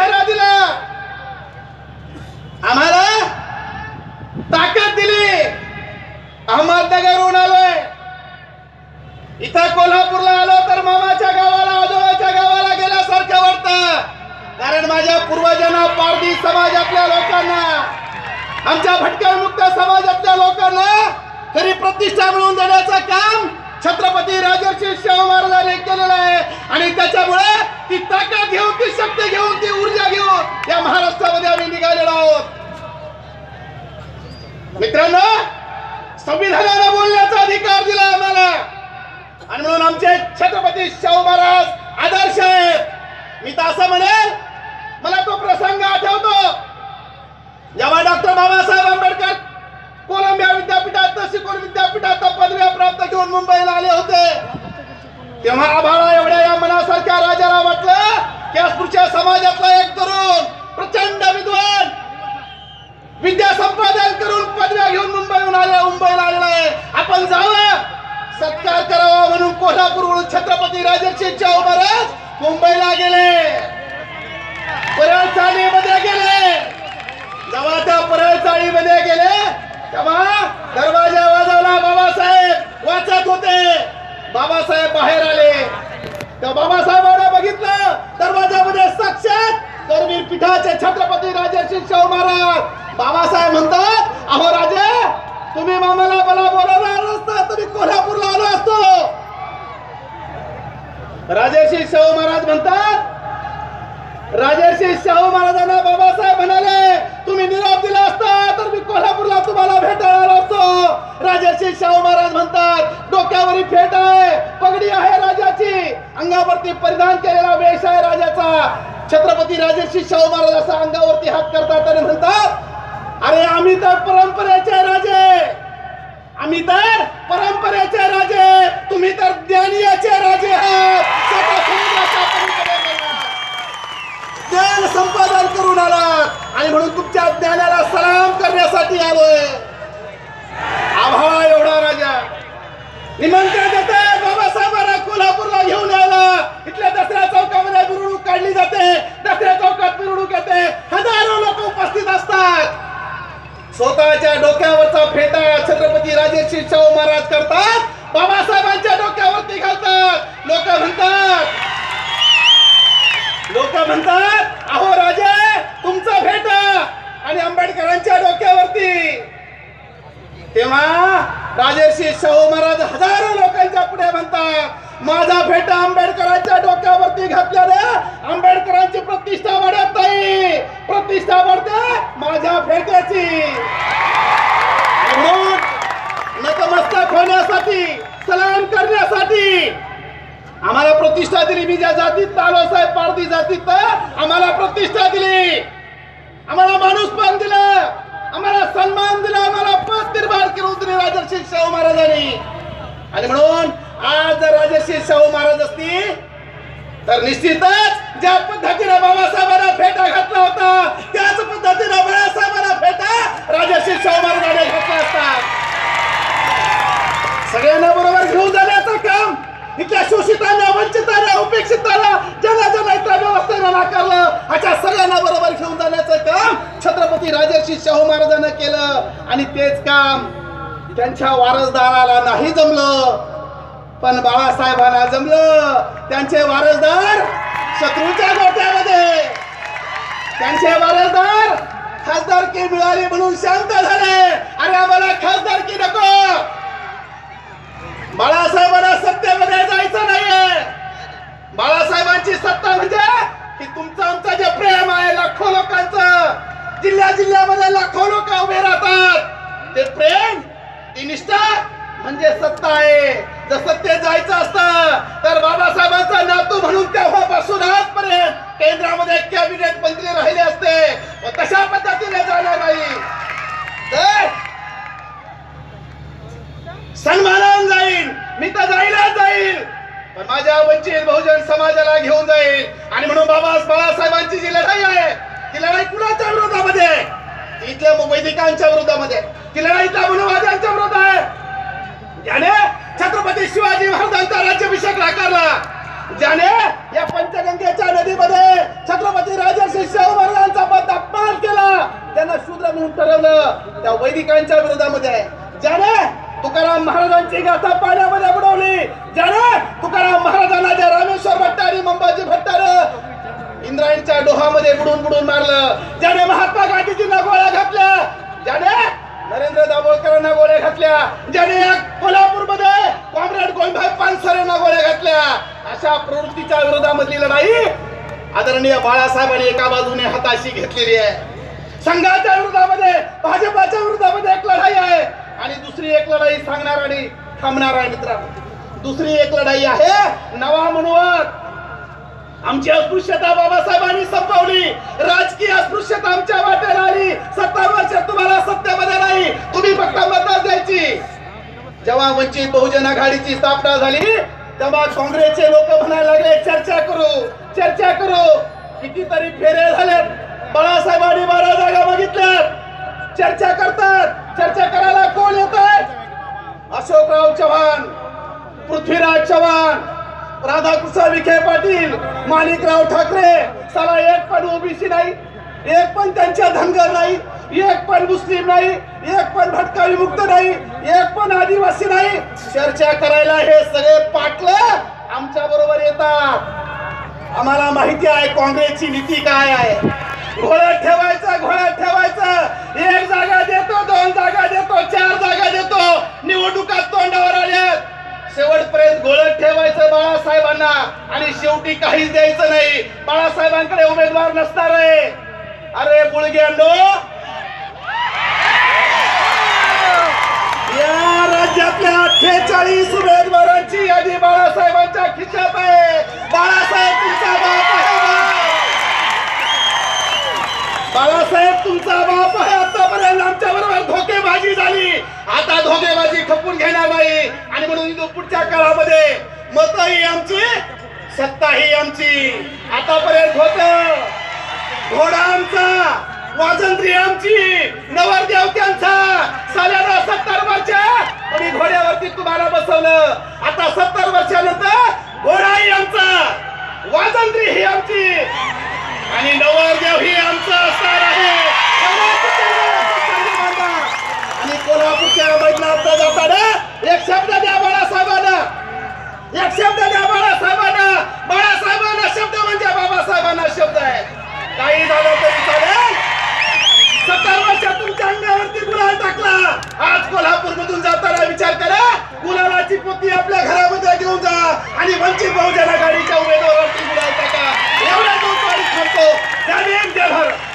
इशारा दिला. आम्हाला ताकद दिली. अहमदनगरहून आलोय. इथं कोल्हापूरला आलो तर मामाच्या गावाला आजोबाच्या गावाला गेल्यासारखं वाटत. कारण माझ्या पूर्वजांना पारधी समाजातल्या लोकांना आमच्या भटकळमुक्त समाजातल्या लोकांना खरी प्रतिष्ठा मिळवून देण्याचं काम छत्रपती राजर्षी शाहू महाराजांनी केलेलं आहे. आणि त्याच्यामुळे ती ताकद घेऊन शक्ती घेऊन ती ऊर्जा घेऊन या महाराष्ट्रामध्ये आम्ही निघालेलो आहोत मित्रांनो संविधानानं बोलण्याचा अधिकार दिला आम्हाला. आणि म्हणून आमचे छत्रपती शाहू महाराज आदर्श आहेत. मी तर असं म्हणेल मला तो प्रसंग आठवतो. जेव्हा डॉक्टर बाबासाहेब आंबेडकर कोलंबिया विद्यापीठात शिकून विद्यापीठात पदव्या प्राप्त घेऊन मुंबईला आले होते तेव्हा आभाळा एवढ्या या मनासारख्या राजाला वाटलं की अस्पृश्य समाजातला एक तरुण प्रचंड विद्वान विद्या संपादन करून पदव्या घेऊन मुंबईहून आले मुंबईला आलेला आहे. आपण जावं सत्कार करावा म्हणून कोल्हापूरवरून छत्रपती राजर्षी शाहू महाराज मुंबईला गेले. परळचाळीमध्ये गेले. जेव्हा त्या गेले तेव्हा दरवाजा वाजवला बाबासाहेब. वाचत होते. बाबासाहेब बाहेर आले. त्या बाबासाहेबांना बघितलं दरवाजामध्ये साक्षात करवीर पीठाचे छत्रपती राजर्षी शाहू महाराज बाबासाहेब म्हणतात अहो राजे तुम्ही मामाला मला बोलावलं असता तुम्ही कोल्हापूरला आलो असतो. राजर्षी शाहू महाराज म्हणतात राजर्षी शाहू महाराजांना बाबासाहेब म्हणाले तुम्ही निरोप दिला असता तर मी कोल्हापूरला तुम्हाला भेटायला आलो असतो. राजर्षी शाहू महाराज म्हणतात डोक्यावरी फेट आहे पगडी आहे राजाची अंगावरती परिधान केलेला वेश आहे राजाचा. छत्रपती राजर्षी शाहू महाराज असा अंगावरती हात करतात आणि म्हणतात अरे आम्ही तर परंपरेचे राजे. आम्ही तर परंपरेचे राजे. तुम्ही तर ज्ञानीयाचे राजे आहात. ज्ञान संपादन करून आलात. आणि म्हणून तुमच्या ज्ञानाला सलाम करण्यासाठी आलोय. आभा एवढा राजा. निमंत्रण देते बाबासाहेबांना कोल्हापूरला घेऊन यायला. इथल्या दसऱ्या चौकामध्ये मिरवणूक काढली जाते. दसऱ्या चौकात मिरवणूक येते हजारो लोक उपस्थित असतात स्वतःच्या डोक्यावरचा फेटा छत्रपती राजर्षी शाहू महाराज करतात. बाबासाहेबांच्या डोक्यावरती घालतात. लोक म्हणतात लोक म्हणतात अहो राजे तुमचं फेटा आणि आंबेडकरांच्या डोक्यावरती. तेव्हा राजर्षी शाहू महाराज हजारो लोकांच्या पुढे म्हणतात माझा फेटा आंबेडकरांच्या डोक्यावरती घातल्याने आंबेडकरांची प्रतिष्ठा वाढत नाही. प्रतिष्ठा वाढते माझ्या फेट्याची म्हणून नतमस्तक होण्यासाठी सलाम करण्यासाठी आम्हाला प्रतिष्ठा दिली मी ज्या जातीत आलो साहेब पारधी जातीत आम्हाला प्रतिष्ठा दिली. आम्हाला माणूस पण दिलं. आम्हाला सन्मान दिला. आम्हाला पद निर्माण करून दिले राजर्षी शाहू महाराजांनी. आणि म्हणून आज जर राजर्षी शाहू महाराज असतील तर निश्चितच ज्या पद्धतीने बाबासाहेबांना फेटा घातला होता त्याच पद्धतीने बाळासाहेबांना फेटा राजर्षी शाहू महाराजांनी घातला असता सगळ्यांना बरोबर घेऊन जाण्याचं काम इथल्या शोषितांना वंचितांना उपेक्षितांना ज्यांना ज्यांना इथल्या व्यवस्थेनं नाकारलं अशा सगळ्यांना बरोबर घेऊन जाण्याचं काम छत्रपती राजर्षी शाहू महाराजांना केलं आणि तेच काम त्यांच्या वारसदाराला नाही जमलं. पण बाळासाहेबांना जमलं. त्यांचे वारसदार शत्रूच्या गोट्यामध्ये त्यांचे वारसदार खासदारकी मिळाली म्हणून शांत झाले. अरे आम्हाला खासदारकी नको. बाळासाहेबांना सत्तेमध्ये जायचं नाहीये. बाळासाहेबांची सत्ता म्हणजे की तुमचं आमचं जे प्रेम आहे लाखो लोकांचं जिल्ह्या जिल्ह्यामध्ये लाखो लोक उभे राहतात ते प्रेम ती निष्ठा म्हणजे सत्ता आहे. जसं ते जायचं असतं तर बाबासाहेबांचा नातू म्हणून तेव्हापासून आजपर्यंत केंद्रामध्ये कॅबिनेट मंत्री राहिले असते. तशा पद्धतीने जाणार नाही. तर सन्मानान जाईल. मी तर जाईलच जाईल. पण माझ्या वंचित बहुजन समाजाला घेऊन जाईल. आणि म्हणून बाबा बाळासाहेबांची जी लढाई आहे ती लढाई कुणाच्या विरोधामध्ये? इथल्या वैदिकांच्या विरोधामध्ये. ती लढाई त्या मनुवाद्यांच्या विरोधात आहे. ज्याने छत्रपती शिवाजी महाराजांचा राज्याभिषेक नाकारला. ज्याने या पंचगंगेच्या नदीमध्ये छत्रपती राजर्षी शाहू महाराजांचा पद अपमान केला. त्यांना शूद्र म्हणून ठरवलं त्या वैदिकांच्या विरोधामध्ये. ज्याने तुकाराम महाराजांची गाथा पाण्यामध्ये बुडवली. ज्याने तुकाराम महाराजांना ज्या रामेश्वर भट्टारी मंबाजी भट्टार इंद्रायणच्या डोहामध्ये बुडून बुडून मारलं. ज्याने महात्मा गांधीजींना गोळ्या घातल्या. ज्याने नरेंद्र दाभोळकरांना गोळ्या घातल्या. ज्याने कोल्हापूरमध्ये कॉम्रेड गोविंदभाई पानसरेंना गोळ्या घातल्या. अशा प्रवृत्तीच्या विरोधामधली लढाई आदरणीय बाळासाहेबांनी एका बाजूने हाताशी घेतलेली आहे. संघाच्या विरोधामध्ये भाजपाच्या विरोधामध्ये एक लढाई आहे. आणि दुसरी एक लढाई सांगणार आणि थांबणार आहे मित्रांनो. दुसरी एक लढाई आहे नवा म्हणून आमची अस्पृश्यता बाबासाहेबांनी संपवली. राजकीय अस्पृश्यता आमच्या वाटेला आली सत्ता वर्ष तुम्हाला सत्तेमध्ये नाही तुम्ही फक्त मतदार द्यायची जेव्हा वंचित बहुजन आघाडीची स्थापना झाली तेव्हा काँग्रेसचे लोक म्हणायला लागले चर्चा करू चर्चा करू. कितीतरी फेरे झालेत. बाळासाहेबांनी बारा जागा बघितल्यात. चर्चा करतात. चर्चा करायला कोण येत अशोकराव चव्हाण पृथ्वीराज चव्हाण राधाकृष्ण विखे पाटील माणिकराव ठाकरे. साला एक पण ओबीसी नाही एक पण त्यांच्या धनगर नाही. एक पण मुस्लिम नाही एक पण भटका विमुक्त नाही एक पण आदिवासी नाही. चर्चा करायला हे सगळे पाटलं आमच्या बरोबर येतात. आम्हाला माहिती आहे काँग्रेसची नीती काय आहे. घोळ्यात ठेवायचं घोळ्यात ठेवायचं. एक जागा देतो दोन जागा देतो चार जागा देतो. निवडणुकात तोंडावर आल्यात शेवटपर्यंत गोळत ठेवायचं बाळासाहेबांना आणि शेवटी काहीच द्यायचं नाही. बाळासाहेबांकडे उमेदवार नसणार आहे. अरे बुळग्या नो तुमचा बाप आहे आतापर्यंत आमच्या बरोबर धोकेबाजी झाली. आता धोकेबाजी खपून घेणार नाही. आणि म्हणून पुढच्या काळामध्ये मत ही आमची सत्ता ही आमची. आतापर्यंत होत. घोडा आमचा वाजंत्री आमची नवरदेव त्यांचा. साल्याला सत्तर वर्ष घोड्यावरती तुम्हाला बसवलं. आता सत्तर वर्षानंतर घोडाही आमचा वाजंत्री ही आमची. आणि नवरदेव ही आमचा असणार आहे आणि कोल्हापूरच्या मैदानात जाताना एक शब्द द्या बाळासाहेबांना एक शब्द द्या बाळासाहेबांना बाळासाहेबांना शब्द म्हणजे बाबासाहेबांना शब्द आहे काही झालं तरी चालेल सत्तर वर्षात तुमच्या अंगावरती गुलाल टाकला आज कोल्हापूर मधून जाताना विचार करा. गुलाबाची पोती आपल्या घरामध्ये घेऊन जा आणि वंचित बहुजन आघाडीच्या उमेदवारावरती गुलाब टाका. एवढा जो थांबतो जय भीम जय भारत